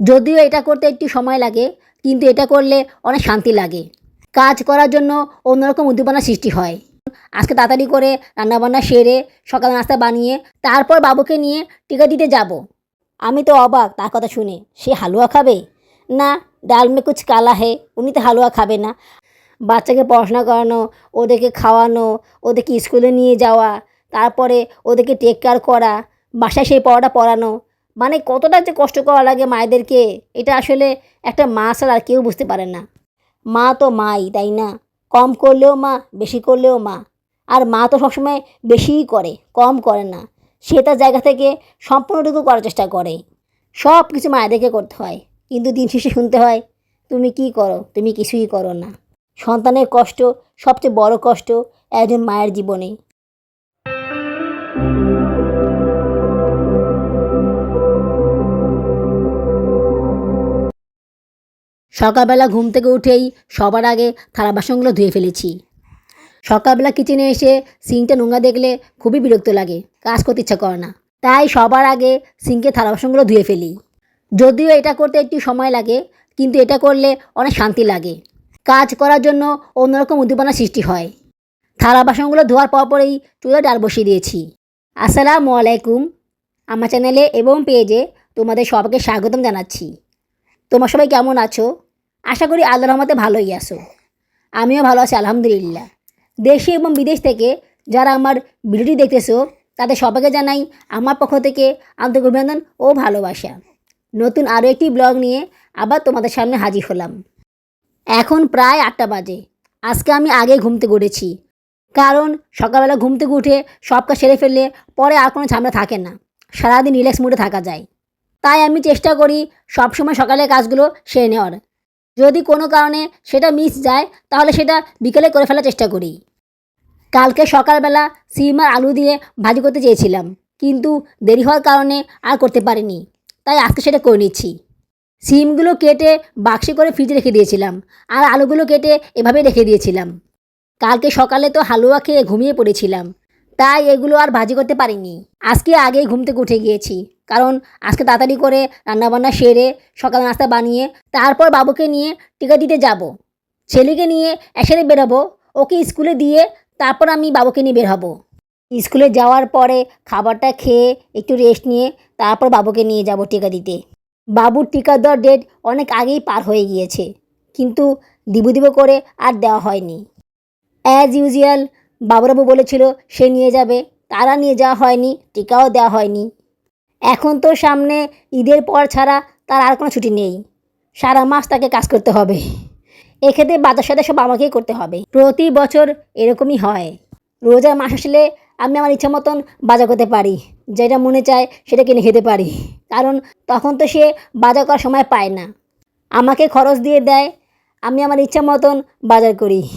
যদিও এটা করতে একটু সময় লাগে, কিন্তু এটা করলে অনেক শান্তি লাগে। কাজ করার জন্য অন্যরকম উদ্দীপনা সৃষ্টি হয়। আজকে তাড়াতাড়ি করে রান্নাবান্না সেরে সকাল নাস্তা বানিয়ে তারপর বাবুকে নিয়ে টিকা দিতে যাব। আমি তো অবাক, তার কথা শুনে। সে হালুয়া খাবে? না, ডাল মে কুচ কালা হে, উনি তো হালুয়া খাবে না। বাচ্চাকে পড়াশোনা করানো, ওদেরকে খাওয়ানো, ওদেরকে স্কুলে নিয়ে যাওয়া, তারপরে ওদেরকে টেক কেয়ার করা, বাসায় সেই পড়াটা পড়ানো মানে কতটা যে কষ্ট করা লাগে মায়েদেরকে, এটা আসলে একটা মা ছাড়া আর কেউ বুঝতে পারে না। মা তো মাই, তাই না? কম করলেও মা, বেশি করলেও মা। আর মা তো সবসময় বেশিই করে, কম করে না। সে তার জায়গা থেকে সম্পূর্ণটুকু করার চেষ্টা করে। সব কিছু মায়েদেরকে করতে হয়। কিন্তু দিন শেষে শুনতে হয়, তুমি কি করো? তুমি কিছুই করো না। সন্তানের কষ্ট সবচেয়ে বড় কষ্ট একজন মায়ের জীবনে। সকালবেলা ঘুম থেকে উঠেই সবার আগে থালা বাসনগুলো ধুয়ে ফেলেছি। সকালবেলা কিচেনে এসে সিঙ্কটা নোংরা দেখলে খুবই বিরক্ত লাগে, কাজ করতে ইচ্ছা করে না। তাই সবার আগে সিঙ্কে থালা বাসনগুলো ধুয়ে ফেলি। যদিও এটা করতে একটু সময় লাগে, কিন্তু এটা করলে অনেক শান্তি লাগে। কাজ করার জন্য অন্যরকম উদ্দীপনা সৃষ্টি হয়। থালা বাসনগুলো ধোয়ার পর পরেই চুলে ডাল বসিয়ে দিয়েছি। আসসালামু আলাইকুম। আমার চ্যানেলে এবং পেজে তোমাদের সবাইকে স্বাগতম জানাচ্ছি। তোমরা সবাই কেমন আছো? আশা করি আল্লাহ রহমতে ভালোই আছো। আমিও ভালো আছি, আলহামদুলিল্লাহ। দেশে এবং বিদেশ থেকে যারা আমার ভিডিওটি দেখতেছো, তাদের সবাইকে জানাই আমার পক্ষ থেকে আন্তরিক অভিনন্দন ও ভালোবাসা। নতুন আরও একটি ব্লগ নিয়ে আবার তোমাদের সামনে হাজির হলাম। এখন প্রায় আটটা বাজে। আজকে আমি আগে ঘুমতে উঠেছি। কারণ সকালবেলা ঘুম থেকে উঠে সব কাজ সেরে ফেললে পরে আর কোনো ঝামেলা থাকে না। সারাদিন রিল্যাক্স মুডে থাকা যায়। তাই আমি চেষ্টা করি সবসময় সকালের কাজগুলো সেরে নেওয়ার। যদি কোনো কারণে সেটা মিস যায়, তাহলে সেটা বিকেলে করে ফেলার চেষ্টা করি। কালকে সকালবেলা সিম আর আলু দিয়ে ভাজি করতে চেয়েছিলাম, কিন্তু দেরি হওয়ার কারণে আর করতে পারিনি, তাই আজকে সেটা করে নিচ্ছি। সিমগুলো কেটে বাক্সে করে ফ্রিজে রেখে দিয়েছিলাম, আর আলুগুলো কেটে এভাবে রেখে দিয়েছিলাম। কালকে সকালে তো হালুয়া খেয়ে ঘুমিয়ে পড়েছিলাম তাই এগুলো আর ভাজি করতে পারিনি। আজকে আগেই ঘুম থেকে উঠে গিয়েছি। কারণ আজকে তাড়াতাড়ি করে রান্নাবান্না সেরে সকাল নাস্তা বানিয়ে তারপর বাবুকে নিয়ে টিকা দিতে যাব। ছেলেকে নিয়ে একসাথে বেরোবো, ওকে স্কুলে দিয়ে তারপর আমি বাবুকে নিয়ে বের হব। স্কুলে যাওয়ার পরে খাবারটা খেয়ে একটু রেস্ট নিয়ে তারপর বাবুকে নিয়ে যাব টিকা দিতে। বাবুর টিকা দেওয়ার ডেট অনেক আগেই পার হয়ে গিয়েছে। কিন্তু দিবু দিব করে আর দেওয়া হয়নি। অ্যাজ ইউজুয়াল বাবুরাবু বলেছিল, সে নিয়ে যাবে। তারা নিয়ে যাওয়া হয়নি, টিকাও দেওয়া হয়নি। এখন তো সামনে ঈদের পর ছাড়া তার আর কোনো ছুটি নেই। সারা মাস তাকে কাজ করতে হবে। এক্ষেত্রে বাজার সাথে সব আমাকেই করতে হবে। প্রতি বছর এরকমই হয়। রোজার মাস আসলে আমি আমার ইচ্ছা মতন বাজার করতে পারি। যেটা মনে চায় সেটা কিনে খেতে পারি। কারণ তখন তো সে বাজার করার সময় পায় না। আমাকে খরচ দিয়ে দেয়। আমি আমার ইচ্ছা মতন বাজার করি।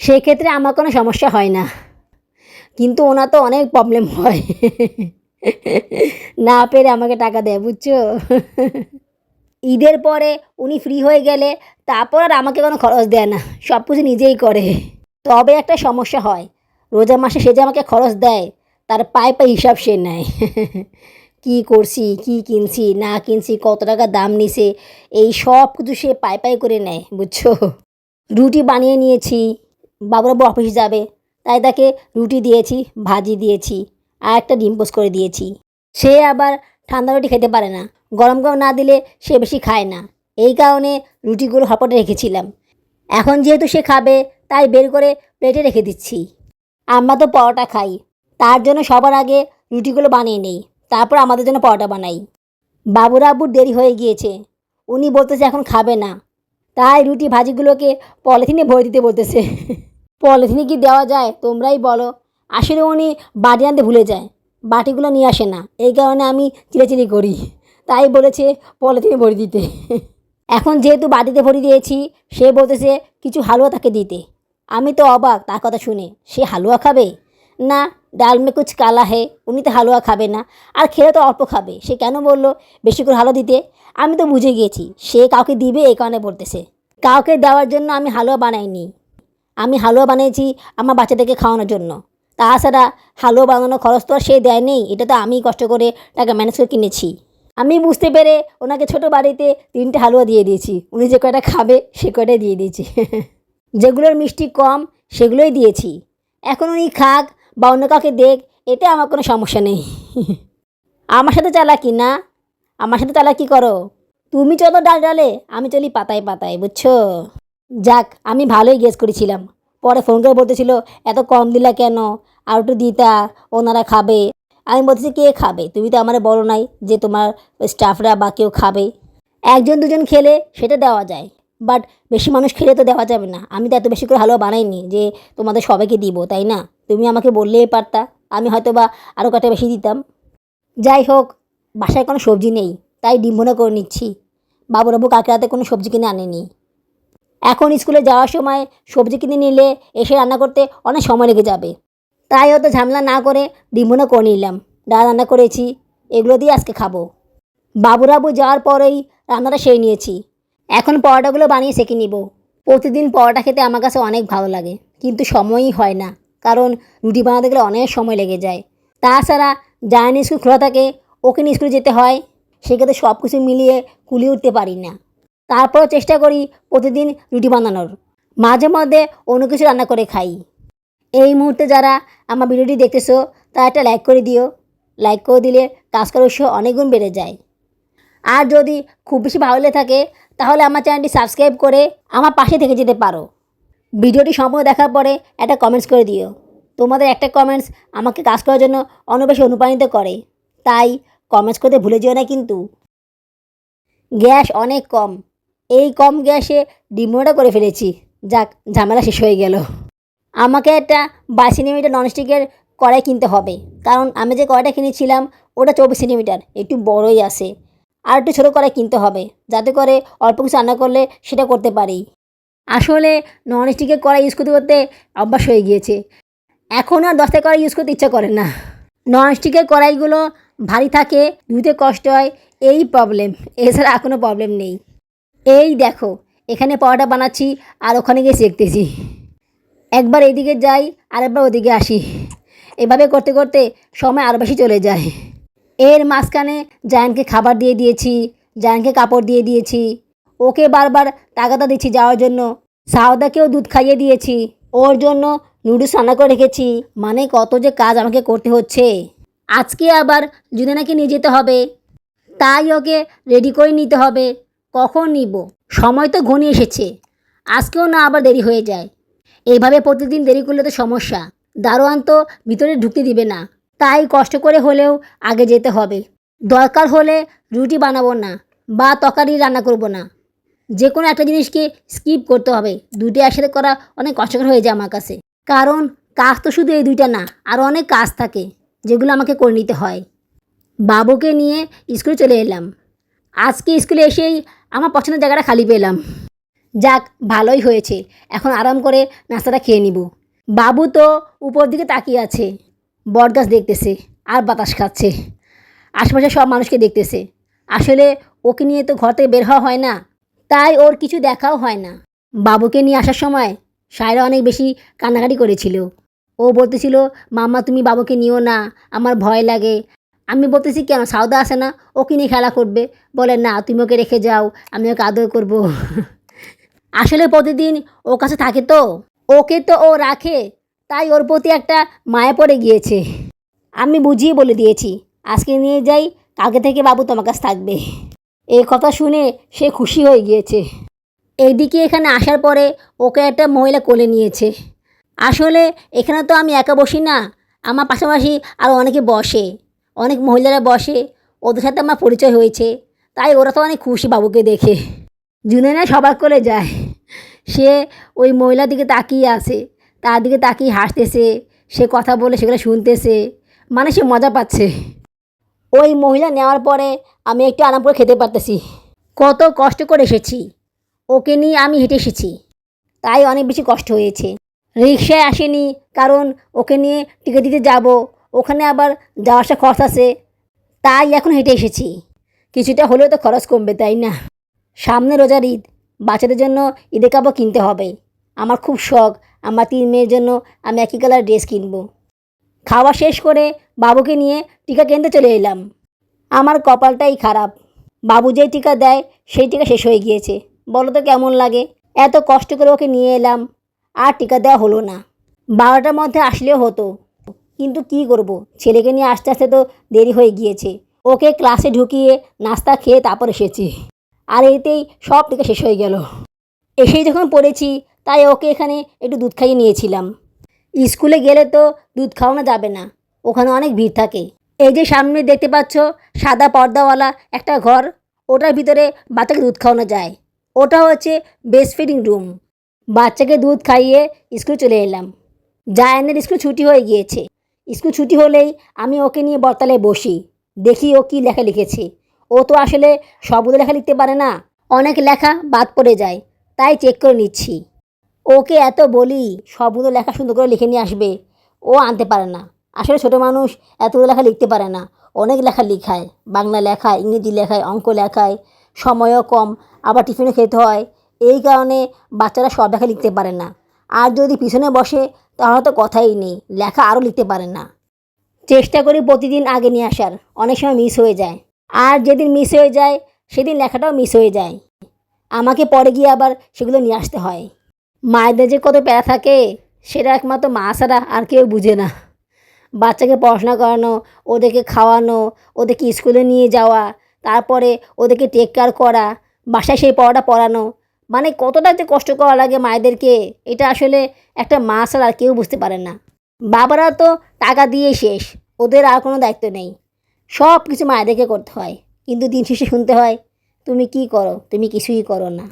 সেক্ষেত্রে আমার কোনো সমস্যা হয় না। কিন্তু ওনার তো অনেক প্রবলেম হয়। না পেরে আমাকে টাকা দেয়, বুঝছ? ঈদের পরে উনি ফ্রি হয়ে গেলে তারপর আর আমাকে কোনো খরচ দেয় না, সব কিছু নিজেই করে। তবে একটা সমস্যা হয়, রোজা মাসে সে যে আমাকে খরচ দেয়, তার পায়ে পায়ে হিসাব সে নেয়। কী করছি, কী কিনছি, না কিনছি, কত টাকা দাম নিছে, এই সব কিছু সে পায়ে পায়ে করে নেয়, বুঝছ? রুটি বানিয়ে নিয়েছি বাবুরাবু অফিসে যাবে। তাই তাকে রুটি দিয়েছি, ভাজি দিয়েছি আর একটা ডিম পোস্ট করে দিয়েছি। সে আবার ঠান্ডা রুটি খেতে পারে না। গরম গরম না দিলে সে বেশি খায় না। এই কারণে রুটিগুলো হপটে রেখেছিলাম। এখন যেহেতু সে খাবে, তাই বের করে প্লেটে রেখে দিচ্ছি। আমরা তো পরোটা খাই। তার জন্য সবার আগে রুটিগুলো বানিয়ে নেই। তারপর আমাদের জন্য পরোটা বানাই। বাবুরা আব্বুর দেরি হয়ে গিয়েছে। উনি বলতেছে এখন খাবে না। তাই রুটি ভাজিগুলোকে পলিথিনে ভরে দিতে বলতেছে। পলিথিনে কি দেওয়া যায়? তোমরাই বলো। আসলে উনি বাটি আনতে ভুলে যায়। বাটিগুলো নিয়ে আসে না। এই কারণে আমি চিলেচিলি করি। তাই বলেছে পলিথিনে ভরে দিতে। এখন যেহেতু বাটিতে ভরে দিয়েছি, সে বলতেছে কিছু হালুয়া তাকে দিতে। আমি তো অবাক, তার কথা শুনে। সে হালুয়া খাবে? না, ডাল মে কুচ কালা হে, উনি তো হালুয়া খাবে না। আর খেলে তো অল্প খাবে। সে কেন বলল, বেশি করে হালুয়া দিতে? আমি তো বুঝে গিয়েছি। সে কাউকে দিবে এই কারণে বলতেছে। কাউকে দেওয়ার জন্য আমি হালুয়া বানাইনি। আমি হালুয়া বানিয়েছি আমার বাচ্চাদেরকে খাওয়ানোর জন্য। তাছাড়া হালুয়া বানানোর খরচ তো আর সে দেয় নেই, এটা তো আমিই কষ্ট করে টাকা ম্যানেজ করে কিনেছি। আমি বুঝতে পেরে ওনাকে ছোট বাড়িতে তিনটে হালুয়া দিয়ে দিয়েছি, উনি যে কয়টা খাবে সে কয়টাই দিয়ে দিয়েছি। যেগুলোর মিষ্টি কম সেগুলোই দিয়েছি। এখন উনি খাক বা অন্য কাউকে দেখ, এতে আমার কোনো সমস্যা নেই। আমার সাথে চালাকি না? আমার সাথে চালা চালাকি করো। তুমি চলো ডাল ডালে, আমি চলি পাতায় পাতায়, বুঝছ? যাক, আমি ভালোই গেস করেছিলাম। পরে ফোন করে বলতেছিল, এত কম দিলা কেন? আর একটু দিতা, ওনারা খাবে। আমি বলতেছি, কে খাবে? তুমি তো আমার বলো নাই যে তোমার স্টাফরা বা কেউ খাবে। একজন দুজন খেলে সেটা দেওয়া যায় বাট বেশি মানুষ খেলে তো দেওয়া যাবে না। আমি তো এত বেশি করে হালুয়া বানাইনি যে তোমাদের সবাইকে দিব, তাই না? তুমি আমাকে বললেই পারতা, আমি হয়তো বা আরও কটা বেশি দিতাম। যাই হোক, বাসায় কোনো সবজি নেই, তাই ডিম ভুনা করে নিচ্ছি। বাবুরাবু কাকড়াতে কোনো সবজি কিনে আনেনি। এখন স্কুলে যাওয়ার সময় সবজি কিনে নিলে, এসে রান্না করতে অনেক সময় লেগে যাবে। তাই অত ঝামেলা না করে ডিম করে নিলাম। ডাল রান্না করেছি, এগুলো দিয়ে আজকে খাব। বাবুরাবু যাওয়ার পরেই রান্নাটা সেরে নিয়েছি। এখন পরোটাগুলো বানিয়ে সেঁকে নিব। প্রতিদিন পরোটা খেতে আমার কাছে অনেক ভালো লাগে, কিন্তু সময়ই হয় না, কারণ রুটি বানাতে গেলে অনেক সময় লেগে যায়। তাছাড়া জায়ন স্কুল খোলা থাকে, ওকে স্কুলে যেতে হয়, সেক্ষেত্রে সব কিছু মিলিয়ে কুলিয়ে উঠতে পারি না। তারপরও চেষ্টা করি প্রতিদিন রুটি বানানোর। মাঝে মধ্যে অন্য কিছু রান্না করে খাই। এই মুহূর্তে যারা আমার ভিডিওটি দেখতেছো, তারা একটা লাইক করে দিও। লাইক করে দিলে কাজ করার উৎসাহ অনেক গুণ বেড়ে যায়। আর যদি খুব বেশি ভালো লেগে থাকে, তাহলে আমার চ্যানেলটি সাবস্ক্রাইব করে আমার পাশে থেকে যেতে পারো। ভিডিওটি সম্পূর্ণ দেখার পরে একটা কমেন্টস করে দিও। তোমাদের একটা কমেন্টস আমাকে কাজ করার জন্য অনেক বেশি অনুপ্রাণিত করে। তাই কমেন্টস করতে ভুলে যেও না কিন্তু। গ্যাস অনেক কম। এই কম গ্যাসে ডিমোটা করে ফেলেছি। যাক, ঝামেলা শেষ হয়ে গেল। আমাকে একটা বাইশ সেন্টিমিটার ননস্টিকের কড়াই কিনতে হবে। কারণ আমি যে কড়াইটা কিনেছিলাম, ওটা চব্বিশ সেন্টিমিটার, একটু বড়ই আছে। আর একটু ছোটো কড়াই কিনতে হবে, যাতে করে অল্প কিছু রান্না করলে সেটা করতে পারি। আসলে ননস্টিকের কড়াই ইউজ করতে করতে অভ্যাস হয়ে গিয়েছে। এখন আর দশটা কড়াই ইউজ করতে ইচ্ছা করে না। ননস্টিকের কড়াইগুলো ভারী থাকে, ধুতে কষ্ট হয়, এই প্রবলেম এছাড়া আর কোনো প্রবলেম নেই। এই দেখো, এখানে পরোটা বানাচ্ছি আর ওখানে গিয়ে শিখতেছি। একবার এইদিকে যাই আর একবার ওদিকে আসি। এভাবে করতে করতে সময় আরও বেশি চলে যায়। এর মাঝখানে জায়ানকে খাবার দিয়ে দিয়েছি, জায়ানকে কাপড় দিয়ে দিয়েছি। ওকে বারবার তাগাদা দিচ্ছি যাওয়ার জন্য। সাউদাকেও দুধ খাইয়ে দিয়েছি। ওর জন্য নুডলস রান্না করে রেখেছি। মানে কত যে কাজ আমাকে করতে হচ্ছে। আজকে আবার জুনেনাকে নিয়ে যেতে হবে। তাই ওকে রেডি করে নিতে হবে। কখন নিব? সময় তো ঘনিয়ে এসেছে। আজকেও না আবার দেরি হয়ে যায়। এইভাবে প্রতিদিন দেরি করলে তো সমস্যা। দারোয়ান তো ভিতরে ঢুকতে দিবে না। তাই কষ্ট করে হলেও আগে যেতে হবে। দরকার হলে রুটি বানাবো না বা তরকারি রান্না করব না। যে কোনো একটা জিনিসকে স্কিপ করতে হবে। দুটো একসাথে করা অনেক কষ্টকর হয়ে যায় আমার কাছে। কারণ কাজ তো শুধু এই দুইটা না আরও অনেক কাজ থাকে, যেগুলো আমাকে করে নিতে হয়। বাবুকে নিয়ে স্কুলে চলে এলাম। আজকে স্কুলে এসেই আমার পছন্দের জায়গাটা খালি পেলাম। যাক, ভালোই হয়েছে। এখন আরাম করে নাস্তাটা খেয়ে নিব। বাবু তো উপর দিকে তাকিয়ে আছে। বটগাছ দেখতেছে, আর বাতাস খাচ্ছে। আশেপাশে সব মানুষকে দেখতেছে। আসলে ওকে নিয়ে তো ঘর থেকে বের হওয়া হয় না। তাই ওর কিছু দেখাও হয় না। বাবুকে নিয়ে আসার সময় সায়রা অনেক বেশি কান্নাকাটি করেছিল। ও বলতেছিল, মাম্মা, তুমি বাবুকে নিও না। আমার ভয় লাগে। আমি বলতেছি, কেন? সাউদা আসে না? ওকে নিয়ে খেলা করবে? বলে, না, তুমি ওকে রেখে যাও, আমি ওকে আদর করব। আসলে প্রতিদিন ও কাছে থাকে তো। ওকে তো ও রাখে, তাই ওর প্রতি একটা মায়া পড়ে গিয়েছে। আমি বুঝিয়ে বলে দিয়েছি, আজকে নিয়ে যাই, কালকে থেকে বাবু তোমার কাছে থাকবে। এই কথা শুনে সে খুশি হয়ে গিয়েছে। এইদিকে এখানে আসার পরে ওকে একটা মহিলা কোলে নিয়েছে। আসলে এখানে তো আমি একা বসি না, আমার পাশাপাশি আরও অনেকে বসে। অনেক মহিলারা বসে, ওদের সাথে আমার পরিচয় হয়েছে। তাই ওরা তো অনেক খুশি বাবুকে দেখে। জুনেনা সবার করে যায়। সে ওই মহিলার দিকে তাকিয়ে আছে। তার দিকে তাকিয়ে হাসতেছে। সে কথা বলে সেগুলো শুনতেছে। মানে সে মজা পাচ্ছে। ওই মহিলা নেওয়ার পরে আমি একটু আরাম করে খেতে পারতেছি। কত কষ্ট করে এসেছি। ওকে নিয়ে আমি হেঁটে এসেছি। তাই অনেক বেশি কষ্ট হয়েছে। রিক্সায় আসেনি কারণ ওকে নিয়ে টিকে দিতে যাব। ওখানে আবার যাওয়া আসা খরচ আছে। তাই এখন হেঁটে এসেছি। কিছুটা হলেও তো খরচ কমবে, তাই না? সামনে রোজার ঈদ। বাচ্চাদের জন্য ঈদে কাপড় কিনতে হবে। আমার খুব শখ। আমার তিন মেয়ের জন্য আমি একই কালার ড্রেস কিনবো। খাওয়া শেষ করে বাবুকে নিয়ে টিকা কিনতে চলে এলাম। আমার কপালটাই খারাপ। বাবু যেই টিকা দেয়, সেই টিকা শেষ হয়ে গিয়েছে। বলো তো কেমন লাগে? এত কষ্ট করে ওকে নিয়ে এলাম। আর টিকা দেওয়া হলো না। বারোটার মধ্যে আসলেও হতো। কিন্তু কি করব? ছেলেকে নিয়ে আস্তে আস্তে তো দেরি হয়ে গিয়েছে। ওকে ক্লাসে ঢুকিয়ে নাস্তা খেয়ে তারপর এসেছি। আর এতেই সব থেকে শেষ হয়ে গেল। এসেই যখন পড়েছি, তাই ওকে এখানে একটু দুধ খাইয়ে নিয়েছিলাম। স্কুলে গেলে তো দুধ খাওয়ানো যাবে না। ওখানে অনেক ভিড় থাকে। এই যে সামনে দেখতে পাচ্ছ, সাদা পর্দাওয়ালা একটা ঘর। ওটার ভিতরে বাচ্চাকে দুধ খাওয়ানো যায়। ওটা হচ্ছে বেস্ট ফিডিং রুম বাচ্চাকে দুধ খাইয়ে স্কুলে চলে এলাম। জায়ানের স্কুল ছুটি হয়ে গিয়েছে। স্কুল ছুটি হলেই আমি ওকে নিয়ে বরতলায় বসি, দেখি ও কী লেখা লিখেছে। ও তো আসলে সবগুলো লেখা লিখতে পারে না, অনেক লেখা বাদ পড়ে যায়, তাই চেক করে নিচ্ছি। ওকে এত বলি সবগুলো লেখা সুন্দর করে লিখে নিয়ে আসবে, ও আনতে পারে না। আসলে ছোটো মানুষ এতগুলো লেখা লিখতে পারে না, অনেক লেখা লিখায়, বাংলা লেখায়, ইংরেজি লেখায়, অঙ্ক লেখায়, সময়ও কম, আবার টিফিনে খেতে হয়, এই কারণে বাচ্চারা সব লেখা লিখতে পারে না। আর যদি পিছনে বসে তাহলে তো কথাই নেই, লেখা আরও লিখতে পারে না। চেষ্টা করি প্রতিদিন আগে নিয়ে আসার, অনেক সময় মিস হয়ে যায়। আর যেদিন মিস হয়ে যায়, সেদিন লেখাটাও মিস হয়ে যায়। আমাকে পরে গিয়ে আবার সেগুলো নিয়ে আসতে হয়। মায়েদের যে কত প্যারা থাকে, সেটা একমাত্র মা ছাড়া আর কেউ বুঝে না। বাচ্চাকে পড়াশোনা করানো, ওদেরকে খাওয়ানো, ওদেরকে স্কুলে নিয়ে যাওয়া, তারপরে ওদেরকে টেক কেয়ার করা, বাসায় সেই পড়াটা পড়ানো মানে কতটা যে কষ্ট করা লাগে মায়েদেরকে, এটা আসলে একটা মা ছাড়া আর কেউ বুঝতে পারে না। বাবারা তো টাকা দিয়ে শেষ, ওদের আর কোনো দায়িত্ব নেই। সব কিছু মায়েদেরকে করতে হয়, কিন্তু দিন শেষে শুনতে হয়, তুমি কি করো? তুমি কিছুই করো না।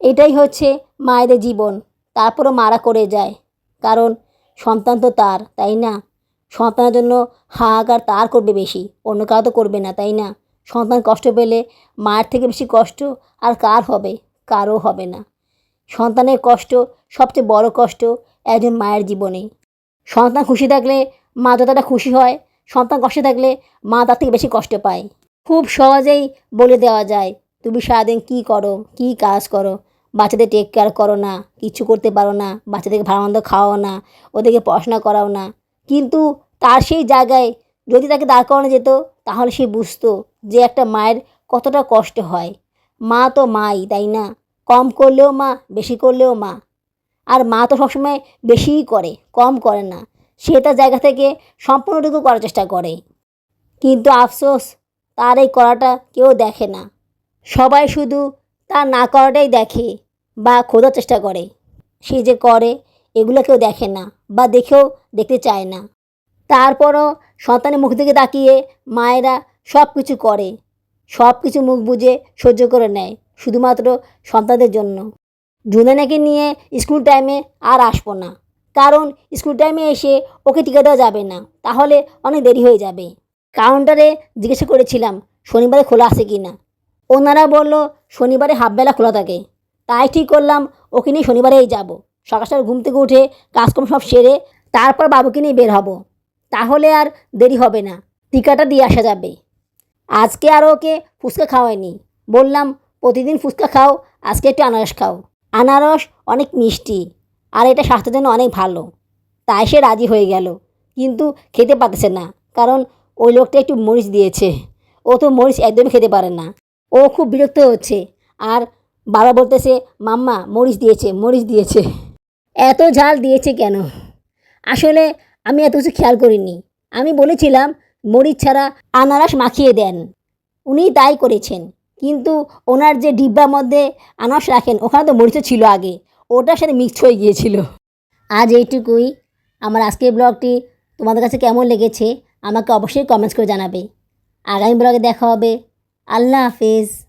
এটাই হচ্ছে মায়েদের জীবন। তারপরও মারা করে যায়, কারণ সন্তান তো তার, তাই না? সন্তানের জন্য হাহাকার তার করবে বেশি, অন্য কাউ তো করবে না, তাই না? সন্তান কষ্ট পেলে মায়ের থেকে বেশি কষ্ট আর কার হবে? কারও হবে না। সন্তানের কষ্ট সবচেয়ে বড় কষ্ট একজন মায়ের জীবনে। সন্তান খুশি থাকলে মা যতটা খুশি হয়, সন্তান কষ্টে থাকলে মা তার থেকে বেশি কষ্ট পায়। খুব সহজেই বলে দেওয়া যায়, তুমি সারাদিন কী করো, কী কাজ করো? বাচ্চাদের টেক কেয়ার করো না, কিছু করতে পারো না, বাচ্চাদেরকে ভালো মন্দ খাওয়াও না, ওদেরকে পড়াশোনা করাও না। কিন্তু তার সেই জায়গায় যদি তাকে দাঁড় করানো যেত, তাহলে সে বুঝতো যে একটা মায়ের কতটা কষ্ট হয়। মা তো মাই, তাই না? কম করলেও মা, বেশি করলেও মা। আর মা তো সবসময় বেশিই করে, কম করে না। সে তার জায়গা থেকে সম্পূর্ণটুকু করার চেষ্টা করে। কিন্তু আফসোস, তার এই করাটা কেউ দেখে না। সবাই শুধু তার না করাটাই দেখে বা খোঁজার চেষ্টা করে। সে যে করে, এগুলো কেউ দেখে না বা দেখেও দেখতে চায় না। তারপরও সন্তানের মুখ দিকে তাকিয়ে মায়েরা সব কিছু করে। সব কিছু মুখ বুঝে সহ্য করে নেয়, শুধুমাত্র সন্তানদের জন্য। জুনানাকে নিয়ে স্কুল টাইমে আর আসব না। কারণ স্কুল টাইমে এসে ওকে টিকা দেওয়া যাবে না, তাহলে অনেক দেরি হয়ে যাবে। কাউন্টারে জিজ্ঞাসা করেছিলাম, শনিবারে খোলা আছে কি না? ওনারা বলল, শনিবারে হাফবেলা খোলা থাকে। তাই ঠিক করলাম, ওকে নিয়ে শনিবারেই যাব। সকাল সকাল ঘুম থেকে উঠে কাজকর্ম সব সেরে তারপর বাবুকে নিয়ে বের হব। তাহলে আর দেরি হবে না। টিকাটা দিয়ে আসা যাবে। আজকে আর ওকে ফুচকা খাওয়াইনি বললাম, প্রতিদিন ফুচকা খাও, আজকে একটু আনারস খাও। আনারস অনেক মিষ্টি আর এটা স্বাস্থ্যের জন্য অনেক ভালো। তাই সে রাজি হয়ে গেল। কিন্তু খেতে পারতেছে না, কারণ ওই লোকটা একটু মরিচ দিয়েছে। ও তো মরিচ একদমই খেতে পারে না। ও খুব বিরক্ত হচ্ছে আর বাবা বলতেছে, মাম্মা, মরিচ দিয়েছে মরিচ দিয়েছে। এত ঝাল দিয়েছে কেন? আসলে আমি এত কিছু খেয়াল করিনি। আমি বলেছিলাম মরিচ ছাড়া আনারস মাখিয়ে দেন। উনি তাই করেছেন। কিন্তু ওনার যে ডিব্বার মধ্যে আনারস রাখেন, ওখানে তো মরিচও ছিল আগে। ওটার সাথে মিক্স হয়ে গিয়েছিল। আজ এইটুকুই। আমার আজকের ব্লগটি তোমাদের কাছে কেমন লেগেছে, আমাকে অবশ্যই কমেন্টস করে জানাবে। আগামী ব্লগে দেখা হবে। আল্লাহ হাফেজ।